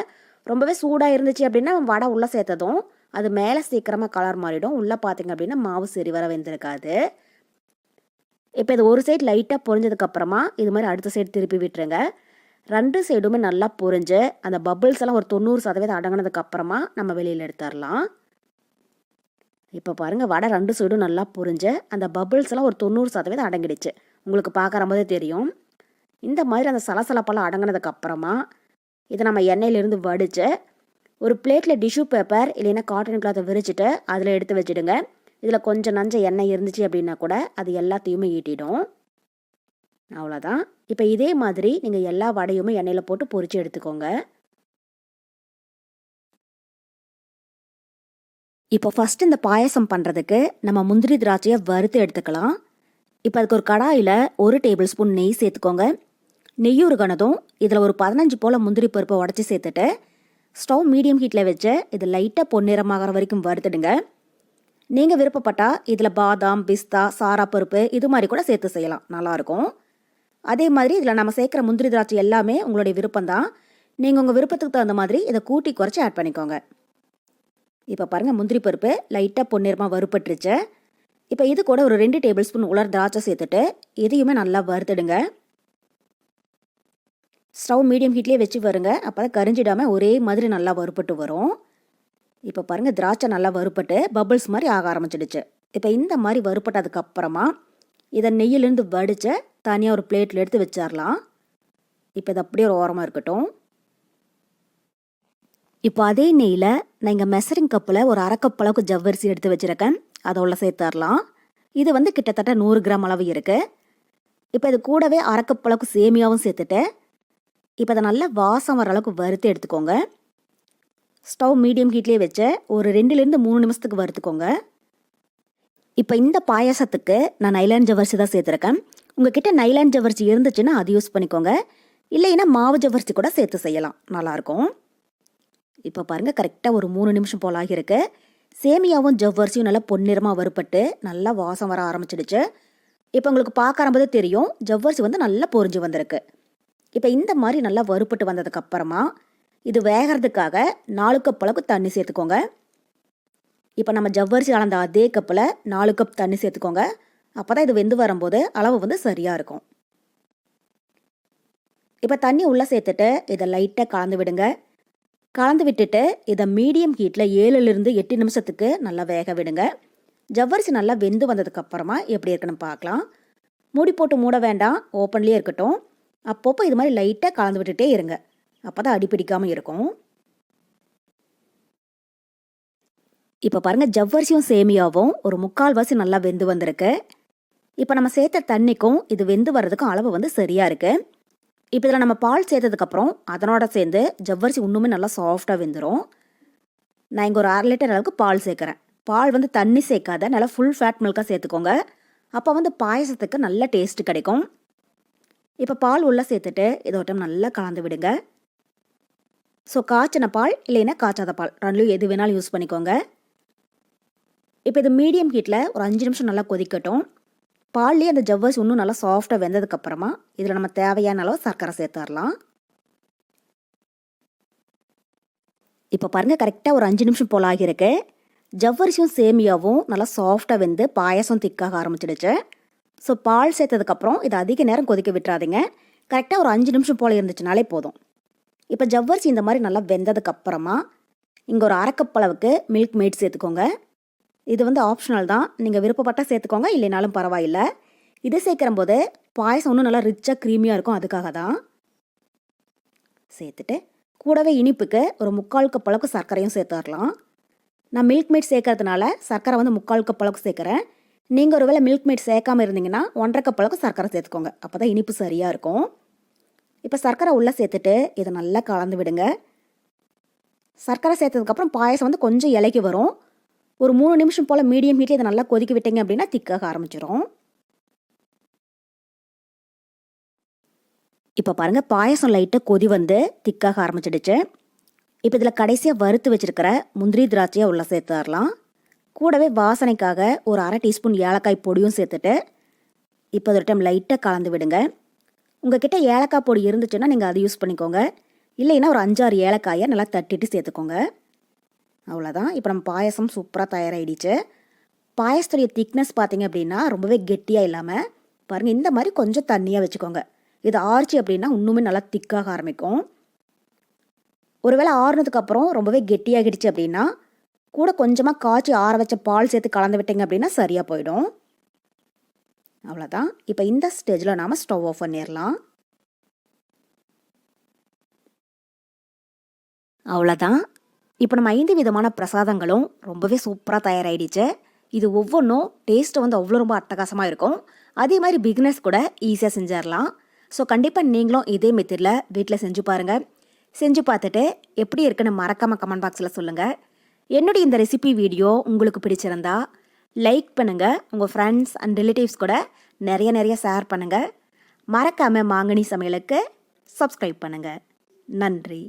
A: ரொம்பவே சூடாக இருந்துச்சு அப்படின்னா வடை உள்ளே சேர்த்ததும் அது மேலே சீக்கிரமாக கலர் மாறிடும். உள்ளே பார்த்தீங்க அப்படின்னா மாவு சரி வர வெந்திருக்காது. இப்போ இது ஒரு சைடு லைட்டாக பொரிஞ்சதுக்கப்புறமா இது மாதிரி அடுத்த சைடு திருப்பி விட்டுருங்க. ரெண்டு சைடுமே நல்லா புரிஞ்சு அந்த பபிள்ஸ் எல்லாம் ஒரு தொண்ணூறு சதவீதம் அடங்கினதுக்கப்புறமா நம்ம வெளியில் எடுத்துடலாம். இப்போ பாருங்கள் வடை ரெண்டு சைடும் நல்லா புரிஞ்சு அந்த பபிள்ஸ் எல்லாம் ஒரு தொண்ணூறு சதவீதம் அடங்கிடுச்சு. உங்களுக்கு பார்க்குற போதே தெரியும். இந்த மாதிரி அந்த சலசலப்பெல்லாம் அடங்கினதுக்கப்புறமா இதை நம்ம எண்ணெயிலேருந்து வடித்து ஒரு பிளேட்டில் டிஷ்யூ பேப்பர் இல்லைன்னா காட்டன் கிளாத்தை விரிச்சிட்டு அதில் எடுத்து வச்சுடுங்க. இதில் கொஞ்சம் நஞ்ச எண்ணெய் இருந்துச்சு அப்படின்னா கூட அது எல்லாத்தையுமே ஈட்டிடும். அவ்வளோதான் இப்போ இதே மாதிரி நீங்கள் எல்லா வடையுமே எண்ணெயில் போட்டு பொறிச்சு எடுத்துக்கோங்க. இப்போ ஃபஸ்ட் இந்த பாயசம் பண்ணுறதுக்கு நம்ம முந்திரி திராட்சையை வறுத்து எடுத்துக்கலாம். இப்போ அதுக்கு ஒரு கடாயில் ஒரு டேபிள் ஸ்பூன் நெய் சேர்த்துக்கோங்க. நெய் உருகனதும் இதில் ஒரு பதினஞ்சு போல் முந்திரி பருப்பை உடச்சி சேர்த்துட்டு ஸ்டவ் மீடியம் ஹீட்டில் வச்சு இது லைட்டாக பொன்னிறமாகற வரைக்கும் வறுத்துடுங்க. நீங்கள் விருப்பப்பட்டால் இதில் பாதாம் பிஸ்தா சாரா பருப்பு இது மாதிரி கூட சேர்த்து செய்யலாம். நல்லாயிருக்கும் அதே மாதிரி இதில் நம்ம சேர்க்குற முந்திரி திராட்சை எல்லாமே உங்களுடைய விருப்பம் தான் நீங்கள் உங்கள் விருப்பத்துக்கு தகுந்த மாதிரி இதை கூட்டி குறைச்சி ஆட் பண்ணிக்கோங்க. இப்போ பாருங்கள் முந்திரி பருப்பு லைட்டாக பொன்னிறமாக வறுப்பட்டுருச்சு இப்போ இது கூட ஒரு ரெண்டு டேபிள் ஸ்பூன் உலர் திராட்சை சேர்த்துட்டு இதையுமே நல்லா வறுத்துடுங்க. ஸ்டவ் மீடியம் ஹீட்லேயே வச்சு வருங்க. அப்போ தான் கரிஞ்சிடாமல் ஒரே மாதிரி நல்லா வறுப்பட்டு வரும். இப்போ பாருங்கள் திராட்சை நல்லா வறுப்பட்டு பபுள்ஸ் மாதிரி ஆக ஆரம்பிச்சிடுச்சு. இப்போ இந்த மாதிரி வறுப்பட்டதுக்கப்புறமா இதை நெய்யிலேருந்து வடித்து தனியாக ஒரு பிளேட்டில் எடுத்து வச்சிடலாம் இப்போ இது அப்படியே ஒரு ஓரமாக இருக்கட்டும். இப்போ அதே நெய்யில் நான் இங்கே மெசரிங் கப்பில் ஒரு அரை அளவுக்கு ஜவ்வரிசி எடுத்து வச்சுருக்கேன். அதை உள்ள சேர்த்துடலாம் இது வந்து கிட்டத்தட்ட நூறு கிராம் அளவு இருக்குது இப்போ இது கூடவே அரை அளவுக்கு சேமியாவும் சேர்த்துட்டு இப்போ அதை நல்லா வாசம் வர அளவுக்கு வறுத்து எடுத்துக்கோங்க. ஸ்டவ் மீடியம் ஹீட்லேயே வச்சு ஒரு ரெண்டுலேருந்து மூணு நிமிஷத்துக்கு வறுத்துக்கோங்க. இப்போ இந்த பாயாசத்துக்கு நான் நைலான் ஜவ்வரிசி தான் சேர்த்துருக்கேன். உங்ககிட்ட நைலான் ஜவ்வரிசி இருந்துச்சுன்னா அது யூஸ் பண்ணிக்கோங்க. இல்லைன்னா மாவு ஜவ்வரிசி கூட சேர்த்து செய்யலாம். நல்லாயிருக்கும். இப்போ பாருங்கள் கரெக்டாக ஒரு மூணு நிமிஷம் போல் ஆகியிருக்கு. சேமியாவும் ஜவ்வரிசியும் நல்லா பொன்னிறமாக வறுப்பட்டு நல்லா வாசம் வர ஆரம்பிச்சிடுச்சு. இப்போ உங்களுக்கு பார்க்க ஆரம்பதே தெரியும். ஜவ்வரிசி வந்து நல்லா பொரிஞ்சு வந்திருக்கு. இப்போ இந்த மாதிரி நல்லா வறுப்பட்டு வந்ததுக்கப்புறமா இது வேகிறதுக்காக நாலு கப் அளவுக்கு தண்ணி சேர்த்துக்கோங்க. இப்போ நம்ம ஜவ்வரிசி அளந்த அதே கப்பில் நாலு கப் தண்ணி சேர்த்துக்கோங்க. அப்போ தான் இது வெந்து வரும்போது அளவு வந்து சரியாக இருக்கும். இப்போ தண்ணி உள்ளே சேர்த்துட்டு இதை லைட்டாக கலந்து விடுங்க. கலந்து விட்டுட்டு இதை மீடியம் ஹீட்டில் ஏழுலேருந்து எட்டு நிமிஷத்துக்கு நல்லா வேக விடுங்க. ஜவ்வரிசி நல்லா வெந்து வந்ததுக்கப்புறமா எப்படி இருக்குன்னு பார்க்கலாம். மூடி போட்டு மூட வேண்டாம் ஓப்பன்லேயே இருக்கட்டும். அப்பப்போ இது மாதிரி லைட்டாக கலந்து விட்டுட்டே இருங்க. அப்போ தான் அடிப்பிடிக்காமல் இருக்கும். இப்போ பாருங்கள் ஜவ்வரிசியும் சேமியாவும் ஒரு முக்கால்வாசி நல்லா வெந்து வந்திருக்கு. இப்போ நம்ம சேர்த்த தண்ணிக்கும் இது வெந்து வர்றதுக்கும் அளவு வந்து சரியாக இருக்குது இப்போ இதில் நம்ம பால் சேர்த்ததுக்கப்புறம் அதனோட சேர்ந்து ஜவ்வரிசி இன்னுமே நல்லா சாஃப்டாக வெந்துடும் நான் இங்கே ஒரு அரை லிட்டர் அளவுக்கு பால் சேர்க்குறேன். பால் வந்து தண்ணி சேர்க்காத நல்லா ஃபுல் ஃபேட் மில்காக சேர்த்துக்கோங்க. அப்போ வந்து பாயசத்துக்கு நல்ல டேஸ்ட்டு கிடைக்கும். இப்போ பால் உள்ளே சேர்த்துட்டு இதோட்டம் நல்லா கலந்து விடுங்க. ஸோ காய்ச்சின பால் இல்லைன்னா காய்ச்சாத பால் ரெண்டுலையும் எது வேணாலும் யூஸ் பண்ணிக்கோங்க. இப்போ இது மீடியம் ஹீட்டில் ஒரு அஞ்சு நிமிஷம் நல்லா கொதிக்கட்டும். பால்லேயே அந்த ஜவ்வரிசி இன்னும் நல்லா சாஃப்டாக வெந்ததுக்கப்புறமா இதில் நம்ம தேவையான அளவு சர்க்கரை சேர்த்துடலாம் இப்போ பாருங்கள் கரெக்டாக ஒரு அஞ்சு நிமிஷம் போல் ஆகியிருக்கு. ஜவ்வரிசியும் சேமியாவும் நல்லா சாஃப்டாக வெந்து பாயசம் திக்காக ஆரம்பிச்சிடுச்சு. ஸோ பால் சேர்த்ததுக்கப்புறம் இதை அதிக நேரம் கொதிக்க விட்டுறாதீங்க. கரெக்டாக ஒரு அஞ்சு நிமிஷம் போல் இருந்துச்சுனாலே போதும். இப்போ ஜவ்வரிசி இந்த மாதிரி நல்லா வெந்ததுக்கப்புறமா இங்கே ஒரு அரைக்கப் அளவுக்கு மில்க் மேட் சேர்த்துக்கோங்க. இது வந்து ஆப்ஷனல் தான். நீங்கள் விருப்பப்பட்டால் சேர்த்துக்கோங்க இல்லைனாலும் பரவாயில்லை. இது சேர்க்குற போது பாயசம் இன்னும் நல்லா ரிச்சாக க்ரீமியாக இருக்கும் அதுக்காக தான். சேர்த்துட்டு கூடவே இனிப்புக்கு ஒரு முக்கால் கப் அளவுக்கு சர்க்கரையும் சேர்த்துடலாம் நான் மில்க் மேட் சேர்க்கறதுனால சர்க்கரை வந்து முக்கால் கப் அளவுக்கு சேர்க்குறேன். நீங்கள் ஒரு வேளை மில்க் மேட் சேர்க்காம இருந்தீங்கன்னா ஒன்றரை கப் அளவுக்கு சர்க்கரை சேர்த்துக்கோங்க. அப்போ தான் இனிப்பு சரியாக இருக்கும். இப்போ சர்க்கரை உள்ளே சேர்த்துட்டு இதை நல்லா கலந்து விடுங்க. சர்க்கரை சேர்த்ததுக்கப்புறம் பாயசம் வந்து கொஞ்சம் இலைக்கு வரும். ஒரு மூணு நிமிஷம் போல் மீடியம் ஹீட்டில் இதை நல்லா கொதிக்க விட்டீங்க அப்படின்னா திக்காக ஆரம்பிச்சிடும் இப்போ பாருங்கள் பாயசம் லைட்டாக கொதி வந்து திக்காக ஆரம்பிச்சிடுச்சு. இப்போ இதில் கடைசியாக வறுத்து வச்சுருக்கிற முந்திரி திராட்சையை உள்ளே சேர்த்துடலாம். கூடவே வாசனைக்காக ஒரு அரை டீஸ்பூன் ஏலக்காய் பொடியும் சேர்த்துட்டு இப்போ ஒரு டைம் லைட்டாக கலந்து விடுங்க. உங்ககிட்ட ஏலக்காய் பொடி இருந்துச்சுன்னா நீங்கள் அதை யூஸ் பண்ணிக்கோங்க. இல்லைன்னா ஒரு அஞ்சாறு ஏலக்காயை நல்லா தட்டிட்டு சேர்த்துக்கோங்க. அவ்வளோதான் இப்போ நம்ம பாயசம் சூப்பராக தயாராகிடுச்சு பாயசத்துடைய திக்னஸ் பார்த்தீங்க அப்படின்னா ரொம்பவே கெட்டியாக இல்லாமல் பாருங்கள் இந்த மாதிரி கொஞ்சம் தண்ணியாக வச்சுக்கோங்க. இது ஆர்ச்சி அப்படின்னா இன்னுமே நல்லா திக்காக ஆரம்பிக்கும். ஒருவேளை ஆறுனதுக்கு அப்புறம் ரொம்பவே கெட்டியாகிடுச்சு அப்படின்னா கூட கொஞ்சமாக காய்ச்சி ஆற வச்ச பால் சேர்த்து கலந்து விட்டீங்க அப்படின்னா சரியாக போயிடும். அவ்வளோதான் இப்போ இந்த ஸ்டேஜில் நாம் ஸ்டவ் ஆஃப் பண்ணிடலாம் அவ்வளோதான் இப்போ நம்ம ஐந்து விதமான பிரசாதங்களும் ரொம்பவே சூப்பராக தயாராகிடுச்சு இது ஒவ்வொன்றும் டேஸ்ட்டு வந்து அவ்வளோ ரொம்ப அட்டகாசமாக இருக்கும். அதே மாதிரி பிக்னஸ் கூட ஈஸியாக செஞ்சிடலாம் ஸோ கண்டிப்பாக நீங்களும் இதே மெத்தடில் வீட்டில் செஞ்சு பாருங்கள் செஞ்சு பார்த்துட்டு எப்படி இருக்குன்னு மறக்காமல் கமெண்ட் பாக்ஸில் சொல்லுங்கள் என்னுடைய இந்த ரெசிபி வீடியோ உங்களுக்கு பிடிச்சிருந்தா லைக் பண்ணுங்கள் உங்கள் ஃப்ரெண்ட்ஸ் அண்ட் ரிலேட்டிவ்ஸ் கூட நிறைய நிறைய ஷேர் பண்ணுங்கள் மறக்காமல் மாங்கனி சமையலுக்கு சப்ஸ்கிரைப் பண்ணுங்கள் நன்றி.